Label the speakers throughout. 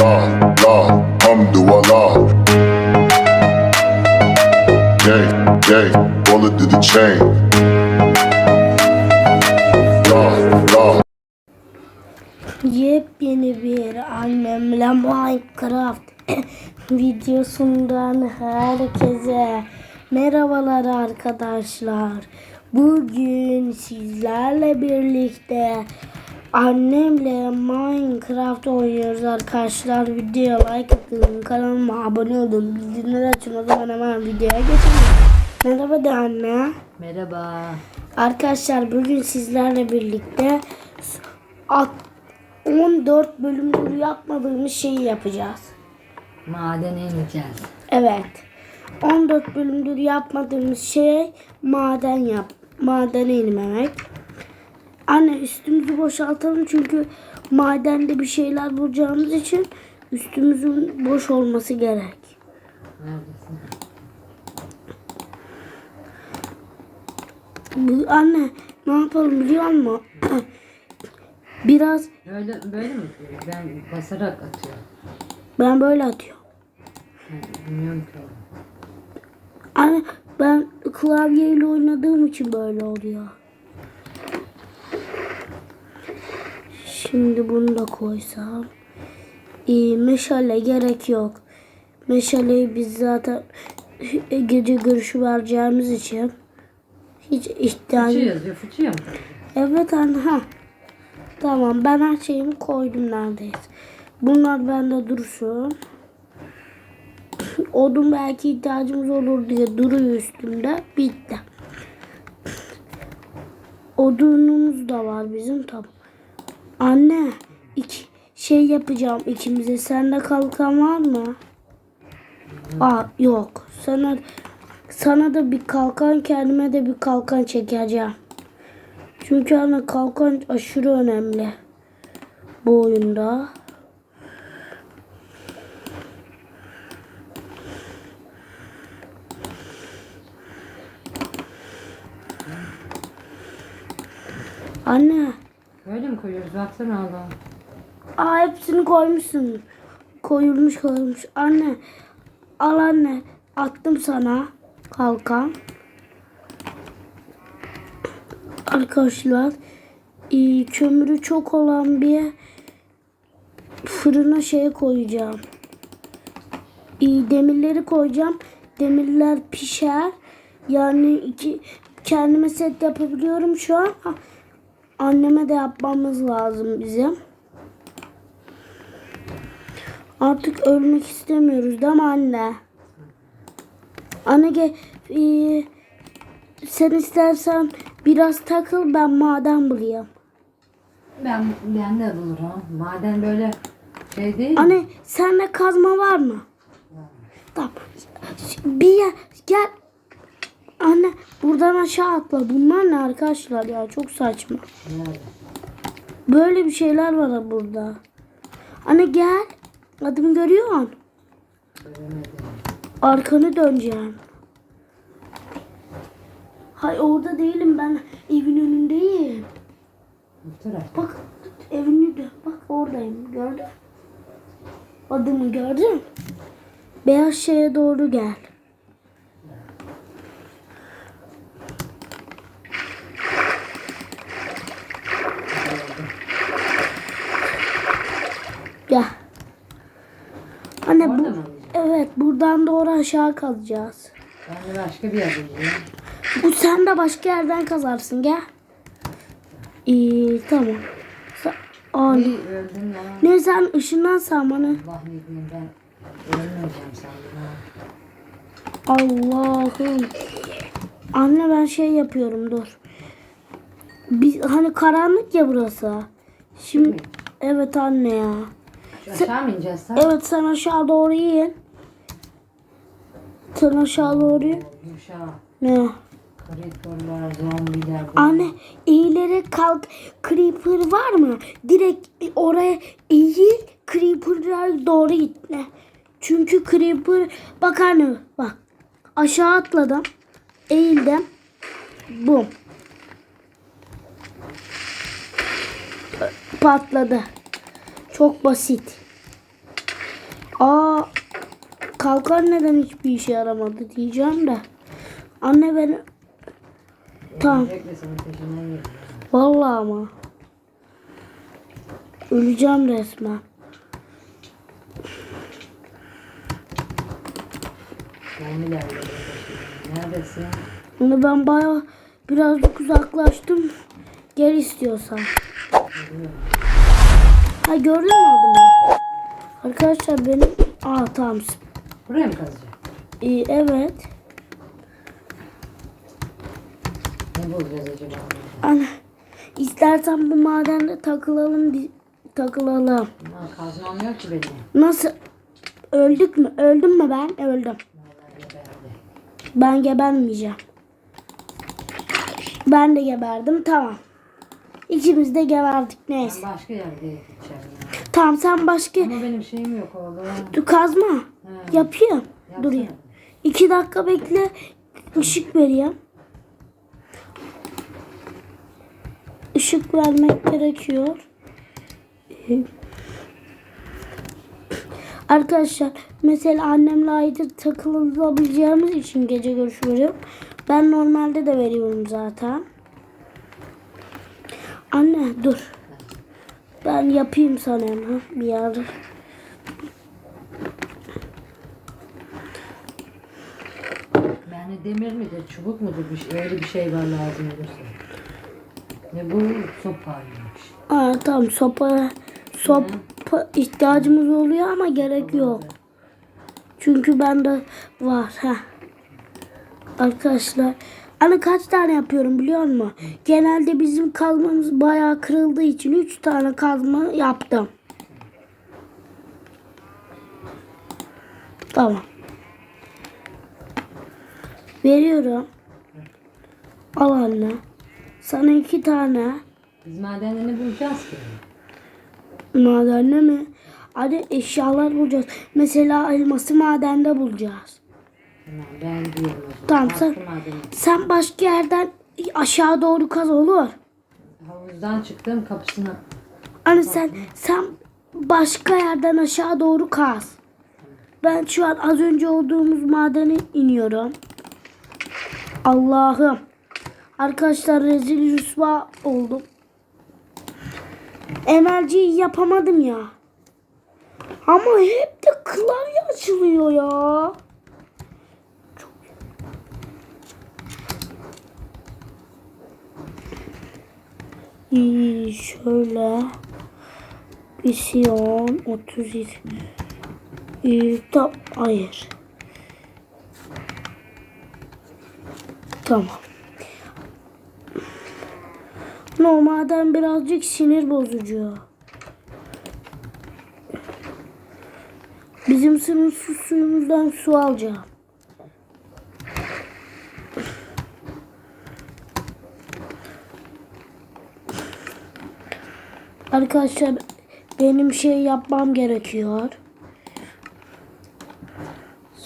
Speaker 1: la la hamdulillah. Gang, gang, bullet to the chain. La la.
Speaker 2: Yepyeni bir annemle Minecraft videosundan herkese merhabalar arkadaşlar. Bugün sizlerle birlikte annemle Minecraft oynuyoruz arkadaşlar. Videoya like atın, kanalıma abone olun, bildirimleri açın. O zaman hemen videoya geçelim. Merhaba de anne.
Speaker 3: Merhaba.
Speaker 2: Arkadaşlar bugün sizlerle birlikte at- 14 bölümdür yapmadığımız şeyi yapacağız.
Speaker 3: Maden ineceğiz.
Speaker 2: Evet. 14 bölümdür yapmadığımız şey maden yap. Madene inmemek. Anne üstümüzü boşaltalım çünkü madende bir şeyler bulacağımız için üstümüzün boş olması gerek. Bu, anne ne yapalım biliyor musun? Biraz
Speaker 3: Böyle böyle mi? Ben basarak atıyorum.
Speaker 2: ben böyle atıyorum.
Speaker 3: Bilmiyorum ki.
Speaker 2: Anne ben klavyeyle oynadığım için böyle oluyor. Şimdi bunu da koysam. İyi, meşale gerek yok. Meşaleyi biz zaten gece görüşü vereceğimiz için hiç
Speaker 3: Fıçı
Speaker 2: ihtiyacım
Speaker 3: yazıyor. Fıçıya mı?
Speaker 2: Evet anne ha. Tamam ben her şeyimi koydum neredeyse. Bunlar bende dursun. Odun belki ihtiyacımız olur diye duruyor üstümde. Bitti. Odunumuz da var bizim tamam. Anne iki şey yapacağım ikimize. Sende kalkan var mı? Aa yok. Sana sana da bir kalkan kendime de bir kalkan çekeceğim. Çünkü hani kalkan aşırı önemli bu oyunda. Anne,
Speaker 3: Böyle mi koyuyoruz? Baksana Allah.
Speaker 2: aa hepsini koymuşsun. Koyulmuş koyulmuş. Anne, al anne. Attım sana kalkan. Arkadaşlar, e, kömürü çok olan bir fırına şey koyacağım. E, demirleri koyacağım. Demirler pişer. Yani iki kendime set yapabiliyorum şu an. Anneme de yapmamız lazım bizim. Artık ölmek istemiyoruz değil mi anne? Anne gel, e, sen istersen biraz takıl ben maden bulayım.
Speaker 3: Ben, ben de bulurum. Maden böyle şey değil?
Speaker 2: Anne sende kazma var mı? Tamam. Bir yer gel. Anne buradan aşağı atla. Bunlar ne arkadaşlar ya çok saçma.
Speaker 3: Nerede?
Speaker 2: Böyle bir şeyler var burada. Anne gel. Adımı görüyor musun?
Speaker 3: Göremedim.
Speaker 2: Arkanı döneceğim. Hay orada değilim ben evin önündeyim. Bak evin önünde. Bak oradayım. Gördün? Adımı gördün? Beyaz şeye doğru. Gel. Anne bu
Speaker 3: Orada mı?
Speaker 2: evet buradan doğru aşağı kazacağız.
Speaker 3: Ben de başka bir yer bulayım.
Speaker 2: Bu sen de başka yerden kazarsın gel. İyi tamam. Sa-
Speaker 3: öldün lan.
Speaker 2: ne sen ışından sağ bana.
Speaker 3: Allah ne diyeyim ben. Ölmeyeceğim sandım ha.
Speaker 2: Allah'ım. Anne ben şey yapıyorum dur. Biz hani karanlık ya burası. Şimdi evet anne ya.
Speaker 3: Aşağı mı ineceğiz sen?
Speaker 2: Evet sen aşağı doğru in. Sen aşağı doğru. Ne?
Speaker 3: Creeper'lar, zombiler.
Speaker 2: Anne eğilerek kalk. Creeper var mı? Direkt oraya eğil. Creeper'lar doğru gitme. Çünkü Creeper bak anne bak. Aşağı atladım. Eğildim. Bum. Patladı. Çok basit. Kalkan neden hiçbir işe yaramadı diyeceğim de. Anne beni Tamam. Vallahi ama. Öleceğim resmen.
Speaker 3: Neredesin?
Speaker 2: Bunu ben bayağı birazcık uzaklaştım. Gel istiyorsan. Ha gördün mü adımı? Arkadaşlar benim... Aa tamam.
Speaker 3: Buraya mı kazacak?
Speaker 2: İyi, evet.
Speaker 3: Ne bulacağız acaba?
Speaker 2: Anne, istersen bu madende takılalım. Takılalım.
Speaker 3: Ama kazmam ki benim.
Speaker 2: Nasıl? Öldük mü? Öldüm mü ben? Öldüm. Ben gebermeyeceğim. Ben de geberdim. Tamam. İkimiz de geberdik. Neyse.
Speaker 3: Ben başka yerde gideceğim.
Speaker 2: Tamam sen başka...
Speaker 3: Ama benim şeyim yok oğlum.
Speaker 2: Dur kazma.
Speaker 3: He.
Speaker 2: Yapayım.
Speaker 3: Yapsana.
Speaker 2: Durayım. İki dakika bekle. Işık vereyim. Işık vermek gerekiyor. Arkadaşlar mesela annemle ayrı takılabileceğimiz için gece görüşü veriyorum. Ben normalde de veriyorum zaten. Anne dur. Ben yapayım sana hemen bir yerde.
Speaker 3: Yani demir midir, çubuk mudur bir şey, öyle bir şey var lazım olursa. Ne bu? Sopaymış.
Speaker 2: Aa, tamam sopa sopa ihtiyacımız oluyor ama gerek yok. Çünkü bende var. Heh. Arkadaşlar Ana kaç tane yapıyorum biliyor musun? Genelde bizim kazmamız bayağı kırıldığı için 3 tane kazma yaptım. Tamam. Veriyorum. Al anne. Sana iki tane.
Speaker 3: Biz madende ne bulacağız ki?
Speaker 2: Madende mi? Hadi eşyalar bulacağız. Mesela elması madende bulacağız.
Speaker 3: Tamam ben o zaman.
Speaker 2: Tamam, sen-
Speaker 3: madene.
Speaker 2: Sen başka yerden aşağı doğru kaz olur.
Speaker 3: Havuzdan çıktım kapısına.
Speaker 2: Hani sen sen başka yerden aşağı doğru kaz. Ben şu an az önce olduğumuz madene iniyorum. Allah'ım. Arkadaşlar rezil rüsva oldum. Emelciyi yapamadım ya. Ama hep de klavye açılıyor ya. İyi, şöyle. Misyon 37. İyi, tam, hayır. Tamam. Normalden birazcık sinir bozucu. Bizim sınırsız suyumuzdan su alacağım. Arkadaşlar benim şey yapmam gerekiyor.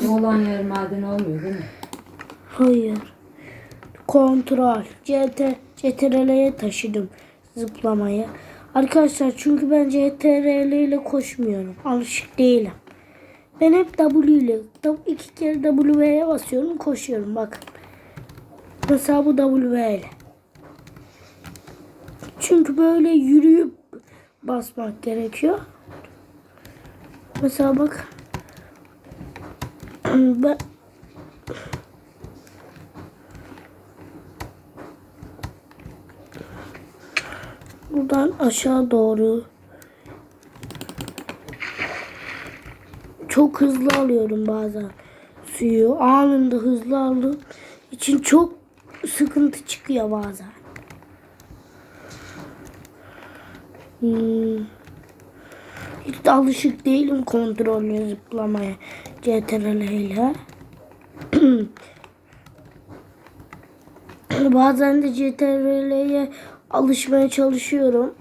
Speaker 3: Yer maden olmuyor değil mi?
Speaker 2: Hayır. Kontrol. CT, CTRL'ye taşıdım zıplamayı. Arkadaşlar çünkü ben CTRL ile koşmuyorum. Alışık değilim. Ben hep W ile iki kere W'ye basıyorum koşuyorum bakın. Mesela bu W ile. Çünkü böyle yürüyüp basmak gerekiyor. Mesela bak. Ben Buradan aşağı doğru. Çok hızlı alıyorum bazen suyu. Anında hızlı aldığım için çok sıkıntı çıkıyor bazen. Hmm. Hiç de alışık değilim kontrollü zıplamaya CTRL ile. Bazen de CTRL'ye alışmaya çalışıyorum.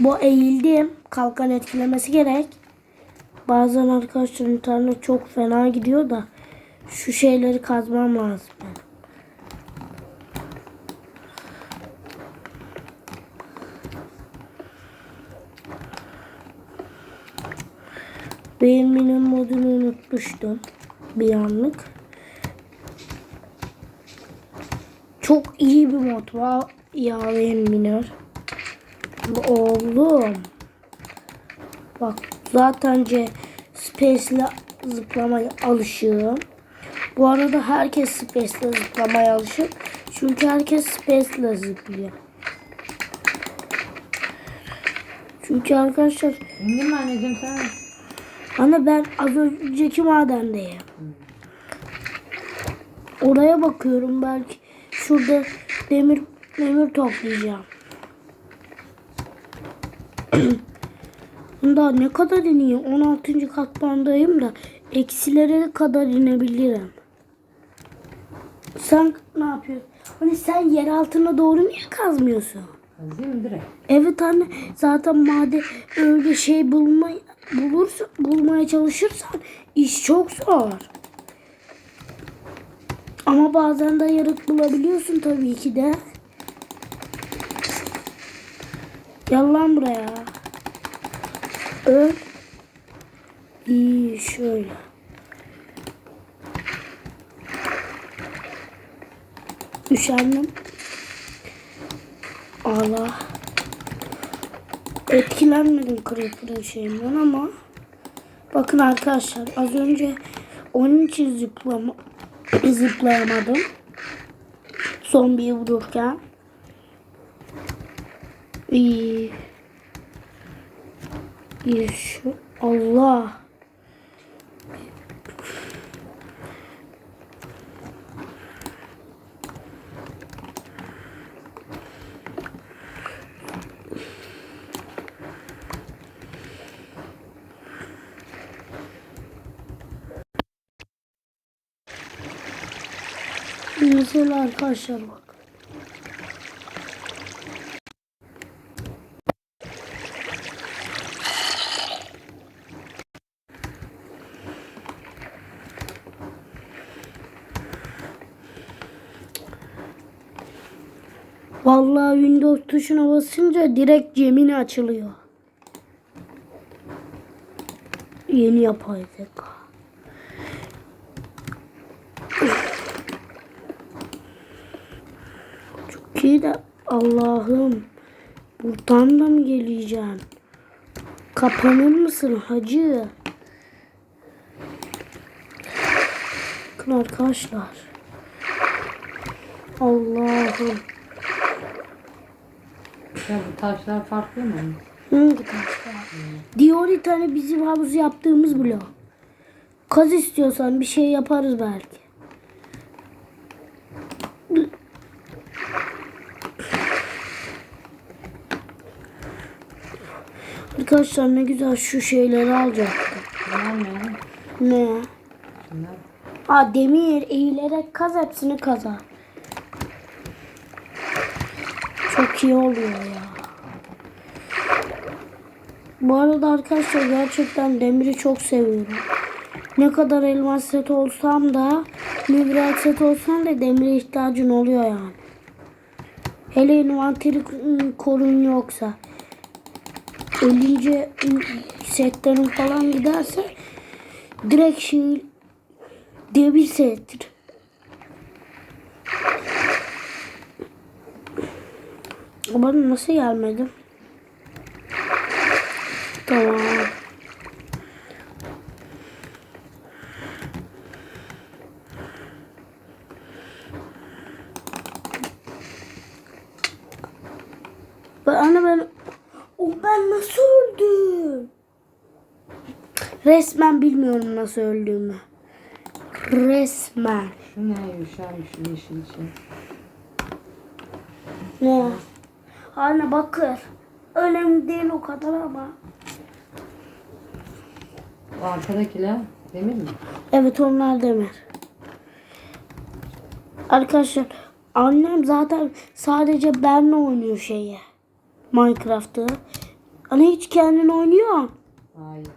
Speaker 2: Bu eğildim. Kalkan etkilemesi gerek. Bazen arkadaşlar internet çok fena gidiyor da şu şeyleri kazmam lazım. benim. Beğenmenin modunu unutmuştum. Bir anlık. Çok iyi bir mod var. Ya beğenminör. Oğlum. Bak zaten C Space'le zıplamaya alışığım. Bu arada herkes Space'le zıplamaya alışık. Çünkü herkes Space'le zıplıyor. Çünkü arkadaşlar
Speaker 3: İndin mi anneciğim sen?
Speaker 2: Anne ben az önceki madendeyim. Oraya bakıyorum belki şurada demir demir toplayacağım. Daha ne kadar ineyim? 16. katmandayım da eksilere kadar inebilirim. Sen ne yapıyorsun? Hani sen yer altına doğru niye kazmıyorsun?
Speaker 3: Kazıyım mı direkt?
Speaker 2: Evet anne zaten madde öyle şey bulma, bulursa, bulmaya çalışırsan iş çok zor. Ama bazen de yarık bulabiliyorsun tabii ki de. Gel lan buraya. Öl. İyi şöyle. Üşendim. Allah. Etkilenmedim Creeper'ın şeyinden ama bakın arkadaşlar az önce onun için zıplama, zıplayamadım. Zombiyi vururken. İyi. İyi şu. Allah. Mesela arkadaşlar bak. Vallahi Windows tuşuna basınca direkt Gemini açılıyor. Yeni yapay zeka. İyi de Allah'ım buradan da mı geleceğim? Kapanır mısın hacı? Bakın arkadaşlar. Allah'ım.
Speaker 3: Ya bu taşlar farklı mı?
Speaker 2: Hangi taşlar? Diorit hani bizim havuz yaptığımız blok. Kaz istiyorsan bir şey yaparız belki. Arkadaşlar ne güzel şu şeyleri alacaktım.
Speaker 3: Bunlar ne?
Speaker 2: Ne?
Speaker 3: Şunlar.
Speaker 2: Ha demir eğilerek kaz hepsini kazar. Çok iyi oluyor ya. Bu arada arkadaşlar gerçekten demiri çok seviyorum. Ne kadar elmas set olsam da mineral set olsam da demire ihtiyacın oluyor yani. Hele envanteri korun yoksa. Ölünce setlerin falan giderse direkt şey demir settir. Bana nasıl gelmedi? Tamam. Ben anne ben o ben nasıl öldüm? Resmen bilmiyorum nasıl öldüğümü. Resmen.
Speaker 3: Şu ne yuşarmış şu yeşil şey.
Speaker 2: Ne? Anne bakır. Önemli değil o kadar ama.
Speaker 3: Bu arkadakiler demir mi?
Speaker 2: Evet onlar demir. Arkadaşlar annem zaten sadece benle oynuyor şeyi. Minecraft'ı. Hani hiç kendin oynuyor.
Speaker 3: Hayır.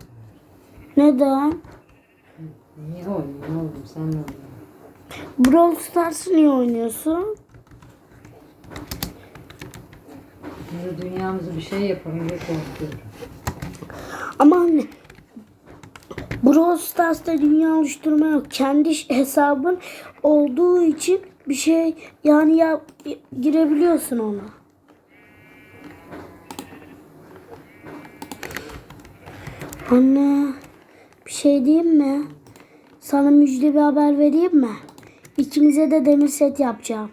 Speaker 2: Neden?
Speaker 3: Niye oynuyorsun oğlum sen ne?
Speaker 2: Brawl Stars'ı niye oynuyorsun?
Speaker 3: Şimdi dünyamızı bir şey yapalım diye korkuyorum.
Speaker 2: Ama anne Brawl Stars'ta dünya oluşturma yok. Kendi hesabın olduğu için bir şey yani ya girebiliyorsun ona. Anne bir şey diyeyim mi? Sana müjde bir haber vereyim mi? İkimize de demir set yapacağım.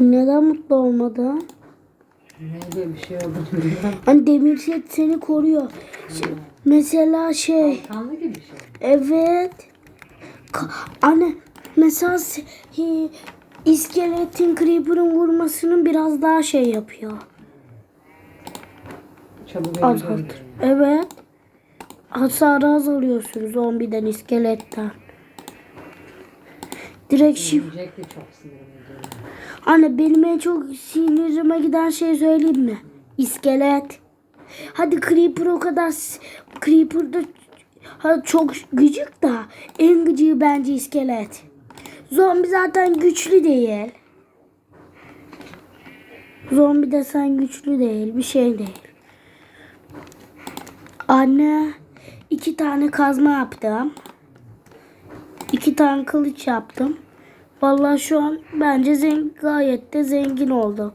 Speaker 2: Neden mutlu olmadın?
Speaker 3: Neyle bir şey bilmem.
Speaker 2: Hani demir set seni koruyor. Şey- mesela şey
Speaker 3: Kanlı gibi bir şey.
Speaker 2: evet. Ka- anne mesela se- hi- iskeletin creeper'ın vurmasının biraz daha şey yapıyor.
Speaker 3: Çabuk
Speaker 2: Azalt. Evet. Hasarı azalıyorsun zombiden iskeletten. Direkt şif
Speaker 3: de.
Speaker 2: Anne benim en çok sinirime giden şey söyleyeyim mi? İskelet. Hadi Creeper o kadar Creeper'da ha, çok gıcık da en gıcığı bence iskelet. Zombi zaten güçlü değil. Zombi desen güçlü değil. Bir şey değil. Anne iki tane kazma yaptım. İki tane kılıç yaptım. Vallahi şu an bence zengin, gayet de zengin olduk.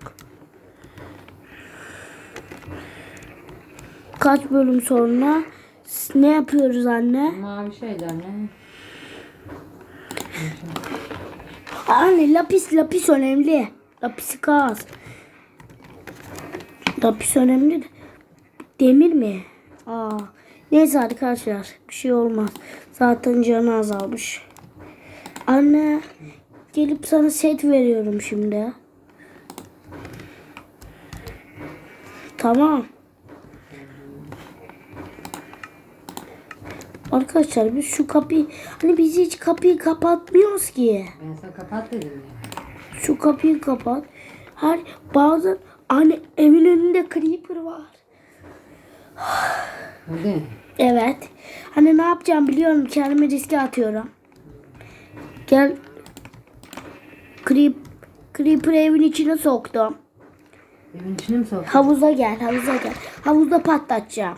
Speaker 2: Kaç bölüm sonra ne yapıyoruz anne?
Speaker 3: Mavi şeyler ne?
Speaker 2: Anne lapis lapis önemli. Lapisi kaz. Lapis önemli de. Demir mi? Aa. Neyse arkadaşlar bir şey olmaz. Zaten canı azalmış. Anne gelip sana set veriyorum şimdi. Tamam. Arkadaşlar biz şu kapıyı hani biz hiç kapıyı kapatmıyoruz ki.
Speaker 3: Ben sana kapat dedim ya.
Speaker 2: Şu kapıyı kapat. Her bazen hani evin önünde creeper var. Evet. Hani ne yapacağım biliyorum. Kendimi riske atıyorum. Gel. Creep, creeper evin içine soktum.
Speaker 3: Evin içine mi soktun?
Speaker 2: Havuza gel, havuza gel. Havuzda patlatacağım.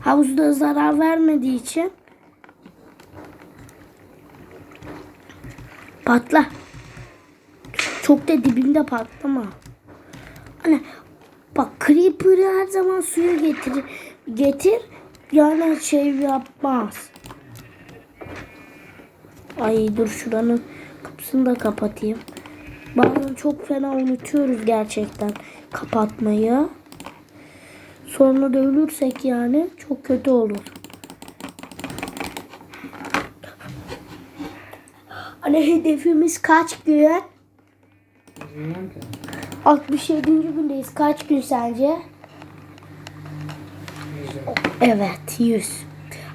Speaker 2: Havuzda zarar vermediği için patla. Çok da dibinde patlama. Hani bak Creeper'ı her zaman suya getir. Getir. Yani şey yapmaz. Ay dur şuranın kapısını da kapatayım. Bazen çok fena unutuyoruz gerçekten kapatmayı. Sonra da ölürsek yani çok kötü olur. Hani hedefimiz kaç gün?
Speaker 3: Bilmiyorum ki.
Speaker 2: 67. gündeyiz. Kaç gün sence? Evet 100.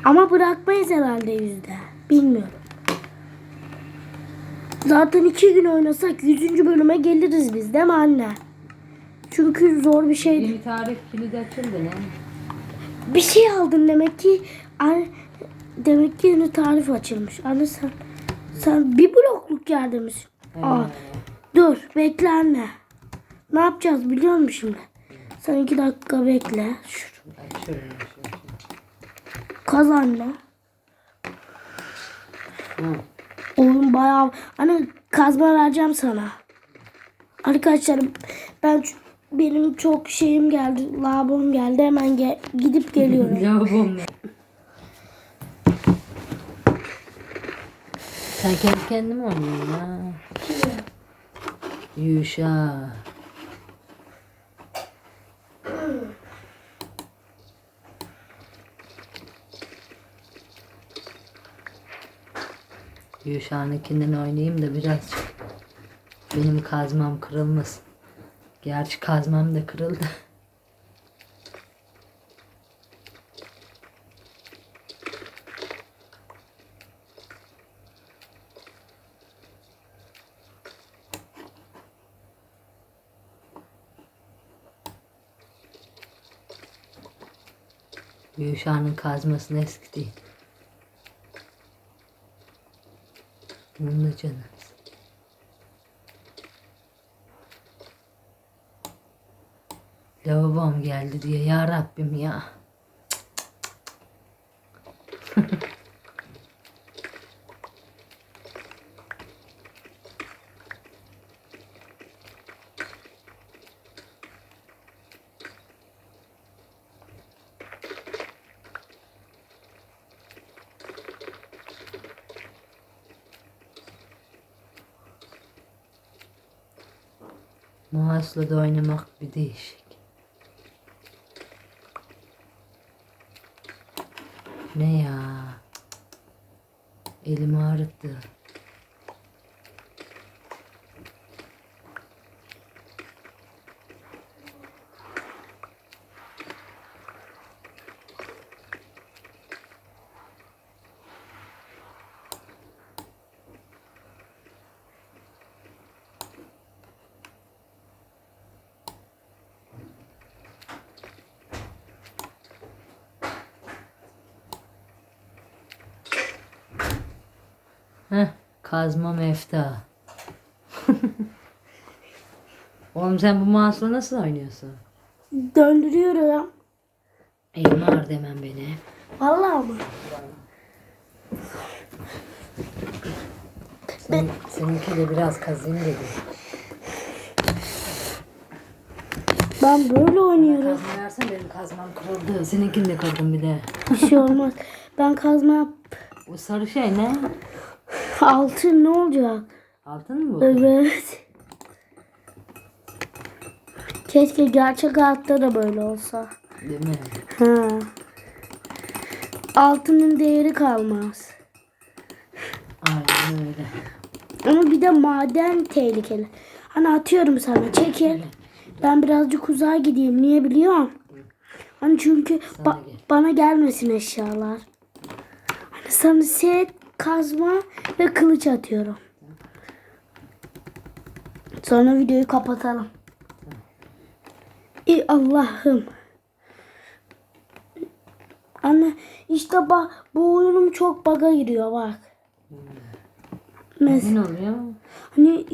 Speaker 2: Ama bırakmayız herhalde yüzde. Bilmiyorum. Zaten iki gün oynasak 100. bölüme geliriz biz değil mi anne? Çünkü zor bir şey.
Speaker 3: Bir tarih kilidi açıldı ne?
Speaker 2: Bir şey aldın demek ki. Anne, demek ki yeni tarif açılmış. Anne sen sen bir blokluk yerde misin? Aa, dur bekle anne. Ne yapacağız biliyor musun şimdi? Sen iki dakika bekle. Şur. Kaz anne.
Speaker 3: Hı.
Speaker 2: Oğlum bayağı... Anne kazma vereceğim sana. Arkadaşlar ben benim çok şeyim geldi. Labom geldi. Hemen gel, gidip geliyorum.
Speaker 3: Lavabom ne? Sen kendi kendine mi oynuyorsun ha? Yuşa. Yuşa'nınkinden oynayayım da birazcık. Benim kazmam kırılmasın. Gerçi kazmam da kırıldı. Yuşa'nın kazmasını eski değil. Bunun da canı. Lavabom geldi diye ya Rabbim ya. Mouse'la da oynamak bir değişik. Ne ya? Elim ağrıttı. Heh, kazma mefta. Oğlum sen bu mouse'la nasıl oynuyorsun?
Speaker 2: Döndürüyorum.
Speaker 3: Elim ağrı demem beni.
Speaker 2: Vallahi mı?
Speaker 3: Sen, seninki de biraz kazayım dedi.
Speaker 2: Ben böyle oynuyorum.
Speaker 3: Kazma versen benim kazmam kırıldı. Seninkini de kırdım bir de.
Speaker 2: Bir şey olmaz. Ben kazma yap.
Speaker 3: Bu sarı şey ne?
Speaker 2: Altın ne olacak?
Speaker 3: Altın mı bu?
Speaker 2: Evet. Keşke gerçek hayatta da böyle olsa.
Speaker 3: Değil mi?
Speaker 2: Ha. Altının değeri kalmaz.
Speaker 3: Aynen öyle.
Speaker 2: Ama bir de maden tehlikeli. Hani atıyorum sana çekil. Ben birazcık uzağa gideyim. Niye biliyor musun? Hani çünkü ba-
Speaker 3: gel.
Speaker 2: bana gelmesin eşyalar. Hani sana set, kazma ve kılıç atıyorum. Sonra videoyu kapatalım. İyi Allah'ım. Anne işte bak bu oyunum çok baga giriyor bak. Mes
Speaker 3: Ne oluyor?
Speaker 2: hani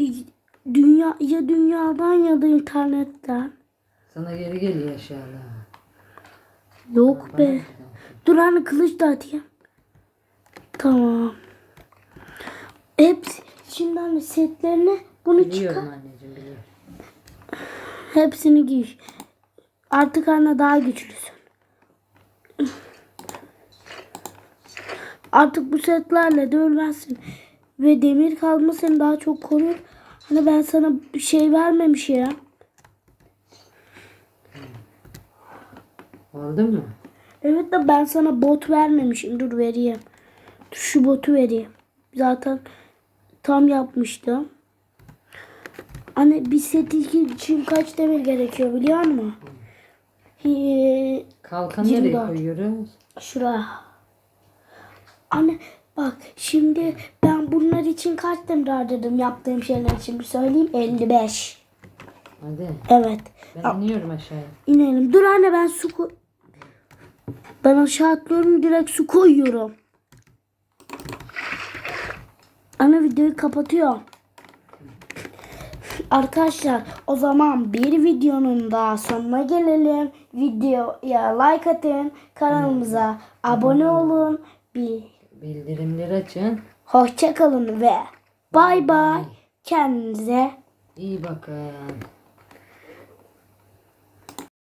Speaker 2: dünya ya dünyadan ya da internetten.
Speaker 3: Sana geri geliyor eşyalar.
Speaker 2: Yok be. Dur hani kılıç da atayım. Tamam. Hepsi şimdi hani setlerini bunu çıkar.
Speaker 3: Biliyorum anneciğim biliyorum.
Speaker 2: Hepsini giy. Artık anne daha güçlüsün. Artık bu setlerle de ölmezsin. Ve demir kazma seni daha çok korur. Hani ben sana bir şey vermemiş ya.
Speaker 3: Oldu mu?
Speaker 2: Evet de ben sana bot vermemişim. Dur vereyim. Şu botu vereyim. Zaten tam yapmıştım. Hani bir set için kaç demir gerekiyor biliyor musun? Ee,
Speaker 3: Kalkan
Speaker 2: Yirmi
Speaker 3: nereye koyuyoruz?
Speaker 2: Şuraya. Anne bak şimdi ben bunlar için kaç demir harcadım yaptığım şeyler için bir söyleyeyim 55.
Speaker 3: Hadi.
Speaker 2: Evet.
Speaker 3: Ben iniyorum aşağıya.
Speaker 2: İnelim. Dur anne ben su. Ben aşağı atlıyorum direkt su koyuyorum. Ana videoyu kapatıyorum. Arkadaşlar o zaman bir videonun daha sonuna gelelim. Videoya like atın. Kanalımıza abone olun. Bir
Speaker 3: Bildirimleri açın.
Speaker 2: hoşça kalın ve bay bay. Kendinize
Speaker 3: İyi bakın.